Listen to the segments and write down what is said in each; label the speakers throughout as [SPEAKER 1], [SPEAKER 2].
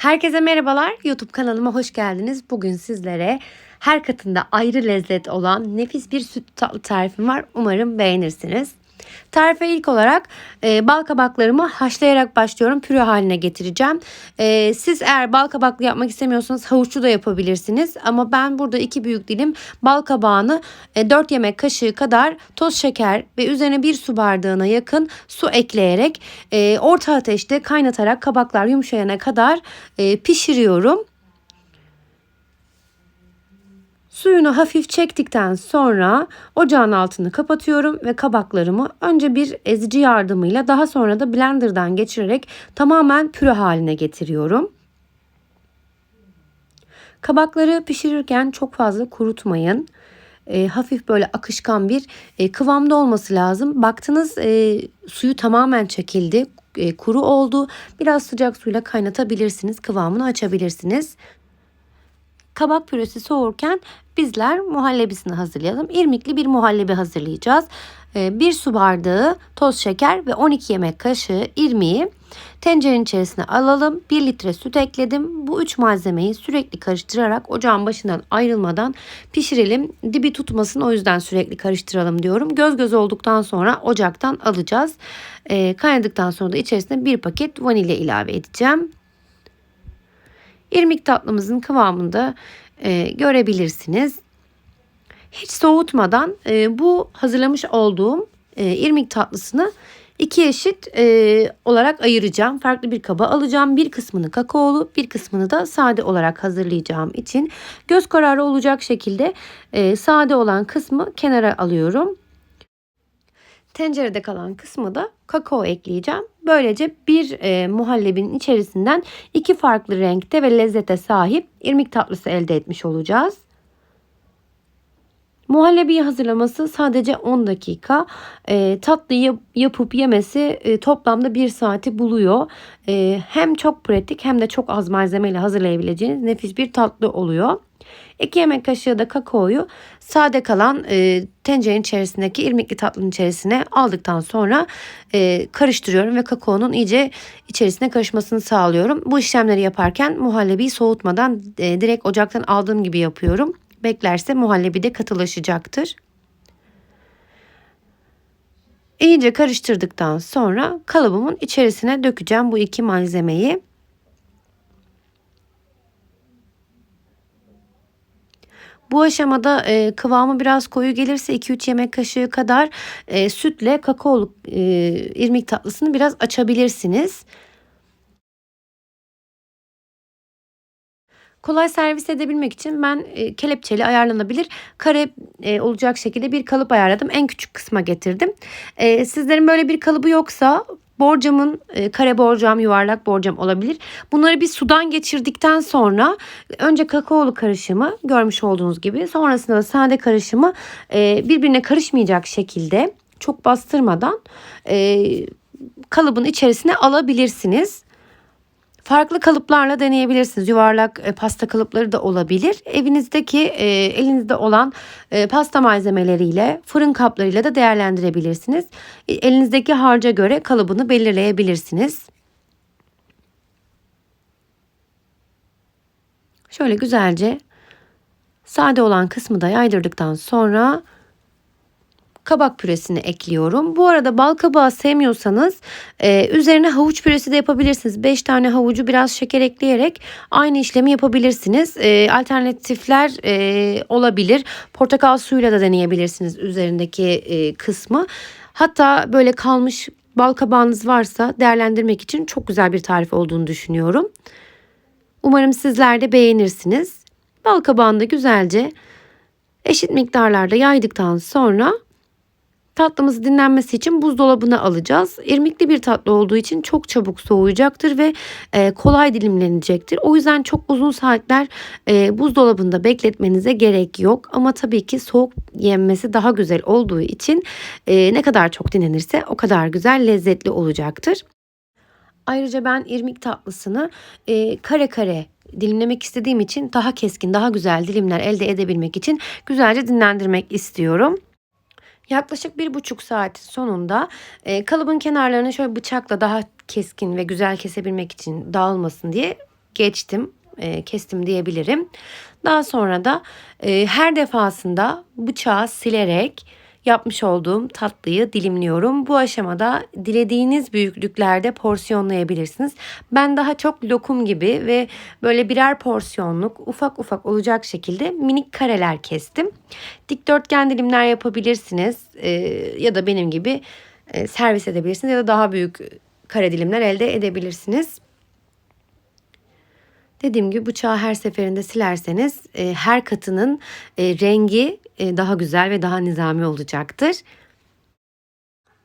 [SPEAKER 1] Herkese merhabalar. YouTube kanalıma hoş geldiniz. Bugün sizlere her katında ayrı lezzet olan nefis bir süt tatlı tarifim var. Umarım beğenirsiniz. Tarife ilk olarak e, bal kabaklarımı haşlayarak başlıyorum. Püre haline getireceğim. E, siz eğer bal kabaklı yapmak istemiyorsanız havuçlu da yapabilirsiniz. Ama ben burada iki büyük dilim bal kabağını e, 4 yemek kaşığı kadar toz şeker ve üzerine bir su bardağına yakın su ekleyerek e, orta ateşte kaynatarak kabaklar yumuşayana kadar e, pişiriyorum. Suyunu hafif çektikten sonra ocağın altını kapatıyorum ve kabaklarımı önce bir ezici yardımıyla daha sonra da blenderdan geçirerek tamamen püre haline getiriyorum. Kabakları pişirirken çok fazla kurutmayın. E, hafif böyle akışkan bir e, kıvamda olması lazım. Baktınız e, suyu tamamen çekildi, e, kuru oldu. Biraz sıcak suyla kaynatabilirsiniz, kıvamını açabilirsiniz kabak püresi soğurken bizler muhallebisini hazırlayalım. İrmikli bir muhallebi hazırlayacağız. Ee, bir su bardağı toz şeker ve 12 yemek kaşığı irmiği tencerenin içerisine alalım. 1 litre süt ekledim. Bu üç malzemeyi sürekli karıştırarak ocağın başından ayrılmadan pişirelim. Dibi tutmasın o yüzden sürekli karıştıralım diyorum. Göz göz olduktan sonra ocaktan alacağız. Ee, kaynadıktan sonra da içerisine bir paket vanilya ilave edeceğim. İrmik tatlımızın kıvamında e, görebilirsiniz. Hiç soğutmadan e, bu hazırlamış olduğum e, irmik tatlısını iki eşit e, olarak ayıracağım. Farklı bir kaba alacağım. Bir kısmını kakaolu, bir kısmını da sade olarak hazırlayacağım için göz kararı olacak şekilde e, sade olan kısmı kenara alıyorum. Tencerede kalan kısmı da kakao ekleyeceğim. Böylece bir e, muhallebinin içerisinden iki farklı renkte ve lezzete sahip irmik tatlısı elde etmiş olacağız. Muhallebiyi hazırlaması sadece 10 dakika. E, tatlıyı yapıp yemesi e, toplamda 1 saati buluyor. E, hem çok pratik hem de çok az malzemeyle hazırlayabileceğiniz nefis bir tatlı oluyor. 2 yemek kaşığı da kakaoyu sade kalan e, tencerenin içerisindeki irmikli tatlının içerisine aldıktan sonra e, karıştırıyorum ve kakaonun iyice içerisine karışmasını sağlıyorum. Bu işlemleri yaparken muhallebiyi soğutmadan e, direkt ocaktan aldığım gibi yapıyorum. Beklerse muhallebi de katılaşacaktır. İyice karıştırdıktan sonra kalıbımın içerisine dökeceğim bu iki malzemeyi. Bu aşamada e, kıvamı biraz koyu gelirse 2-3 yemek kaşığı kadar e, sütle kakaolu e, irmik tatlısını biraz açabilirsiniz. Kolay servis edebilmek için ben e, kelepçeli ayarlanabilir kare e, olacak şekilde bir kalıp ayarladım. En küçük kısma getirdim. E, sizlerin böyle bir kalıbı yoksa Borcamın e, kare borcam, yuvarlak borcam olabilir. Bunları bir sudan geçirdikten sonra önce kakaolu karışımı görmüş olduğunuz gibi sonrasında da sade karışımı e, birbirine karışmayacak şekilde çok bastırmadan e, kalıbın içerisine alabilirsiniz. Farklı kalıplarla deneyebilirsiniz. Yuvarlak e, pasta kalıpları da olabilir. Evinizdeki e, elinizde olan e, pasta malzemeleriyle, fırın kaplarıyla da değerlendirebilirsiniz. E, elinizdeki harca göre kalıbını belirleyebilirsiniz. Şöyle güzelce sade olan kısmı da yaydırdıktan sonra kabak püresini ekliyorum. Bu arada bal kabağı sevmiyorsanız e, üzerine havuç püresi de yapabilirsiniz. 5 tane havucu biraz şeker ekleyerek aynı işlemi yapabilirsiniz. E, alternatifler e, olabilir. Portakal suyuyla da deneyebilirsiniz üzerindeki e, kısmı. Hatta böyle kalmış bal kabağınız varsa değerlendirmek için çok güzel bir tarif olduğunu düşünüyorum. Umarım sizler de beğenirsiniz. Bal kabağını da güzelce eşit miktarlarda yaydıktan sonra Tatlımızı dinlenmesi için buzdolabına alacağız. İrmikli bir tatlı olduğu için çok çabuk soğuyacaktır ve e, kolay dilimlenecektir. O yüzden çok uzun saatler e, buzdolabında bekletmenize gerek yok. Ama tabii ki soğuk yenmesi daha güzel olduğu için e, ne kadar çok dinlenirse o kadar güzel lezzetli olacaktır. Ayrıca ben irmik tatlısını e, kare kare dilimlemek istediğim için daha keskin, daha güzel dilimler elde edebilmek için güzelce dinlendirmek istiyorum. Yaklaşık bir buçuk saatin sonunda e, kalıbın kenarlarını şöyle bıçakla daha keskin ve güzel kesebilmek için dağılmasın diye geçtim. e, kestim diyebilirim. Daha sonra da e, her defasında bıçağı silerek yapmış olduğum tatlıyı dilimliyorum. Bu aşamada dilediğiniz büyüklüklerde porsiyonlayabilirsiniz. Ben daha çok lokum gibi ve böyle birer porsiyonluk ufak ufak olacak şekilde minik kareler kestim. Dikdörtgen dilimler yapabilirsiniz e, ya da benim gibi e, servis edebilirsiniz ya da daha büyük kare dilimler elde edebilirsiniz. Dediğim gibi bıçağı her seferinde silerseniz e, her katının e, rengi daha güzel ve daha nizami olacaktır.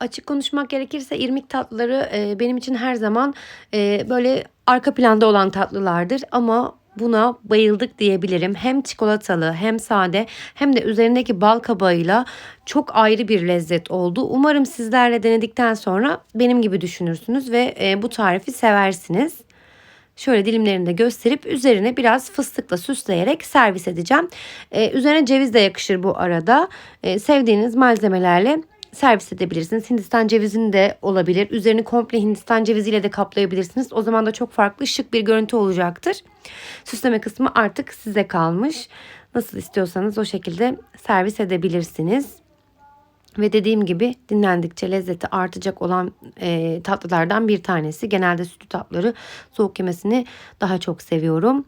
[SPEAKER 1] Açık konuşmak gerekirse irmik tatlıları e, benim için her zaman e, böyle arka planda olan tatlılardır ama buna bayıldık diyebilirim. Hem çikolatalı hem sade hem de üzerindeki bal kabağıyla çok ayrı bir lezzet oldu. Umarım sizlerle denedikten sonra benim gibi düşünürsünüz ve e, bu tarifi seversiniz. Şöyle dilimlerini de gösterip üzerine biraz fıstıkla süsleyerek servis edeceğim. Ee, üzerine ceviz de yakışır bu arada. Ee, sevdiğiniz malzemelerle servis edebilirsiniz. Hindistan cevizini de olabilir. Üzerini komple Hindistan ceviziyle de kaplayabilirsiniz. O zaman da çok farklı şık bir görüntü olacaktır. Süsleme kısmı artık size kalmış. Nasıl istiyorsanız o şekilde servis edebilirsiniz. Ve dediğim gibi dinlendikçe lezzeti artacak olan e, tatlılardan bir tanesi. Genelde sütlü tatlıları soğuk yemesini daha çok seviyorum.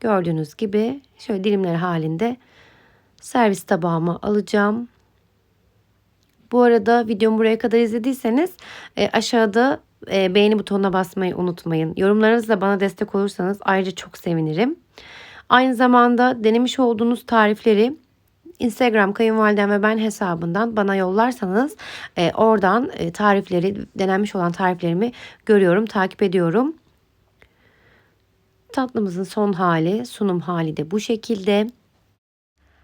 [SPEAKER 1] Gördüğünüz gibi şöyle dilimler halinde servis tabağıma alacağım. Bu arada videomu buraya kadar izlediyseniz e, aşağıda e, beğeni butonuna basmayı unutmayın. Yorumlarınızla bana destek olursanız ayrıca çok sevinirim. Aynı zamanda denemiş olduğunuz tarifleri Instagram kayınvalidem ve ben hesabından bana yollarsanız e, oradan e, tarifleri denenmiş olan tariflerimi görüyorum, takip ediyorum. Tatlımızın son hali, sunum hali de bu şekilde.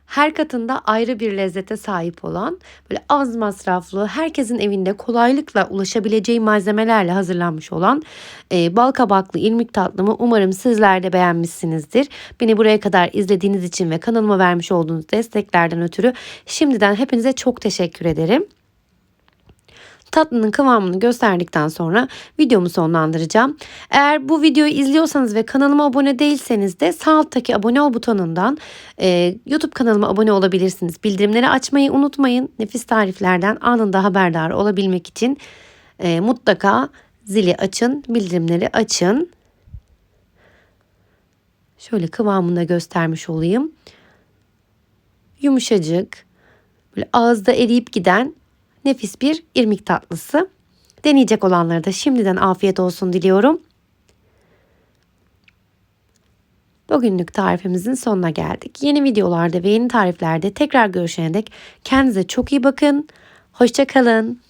[SPEAKER 1] Her katında ayrı bir lezzete sahip olan, böyle az masraflı, herkesin evinde kolaylıkla ulaşabileceği malzemelerle hazırlanmış olan e, bal kabaklı irmik tatlımı umarım sizler de beğenmişsinizdir. Beni buraya kadar izlediğiniz için ve kanalıma vermiş olduğunuz desteklerden ötürü şimdiden hepinize çok teşekkür ederim. Tatlının kıvamını gösterdikten sonra videomu sonlandıracağım. Eğer bu videoyu izliyorsanız ve kanalıma abone değilseniz de sağ alttaki abone ol butonundan e, YouTube kanalıma abone olabilirsiniz. Bildirimleri açmayı unutmayın. Nefis tariflerden anında haberdar olabilmek için e, mutlaka zili açın, bildirimleri açın. Şöyle kıvamını da göstermiş olayım. Yumuşacık, böyle ağızda eriyip giden nefis bir irmik tatlısı. Deneyecek olanlara da şimdiden afiyet olsun diliyorum. Bugünlük tarifimizin sonuna geldik. Yeni videolarda ve yeni tariflerde tekrar görüşene dek kendinize çok iyi bakın. Hoşçakalın.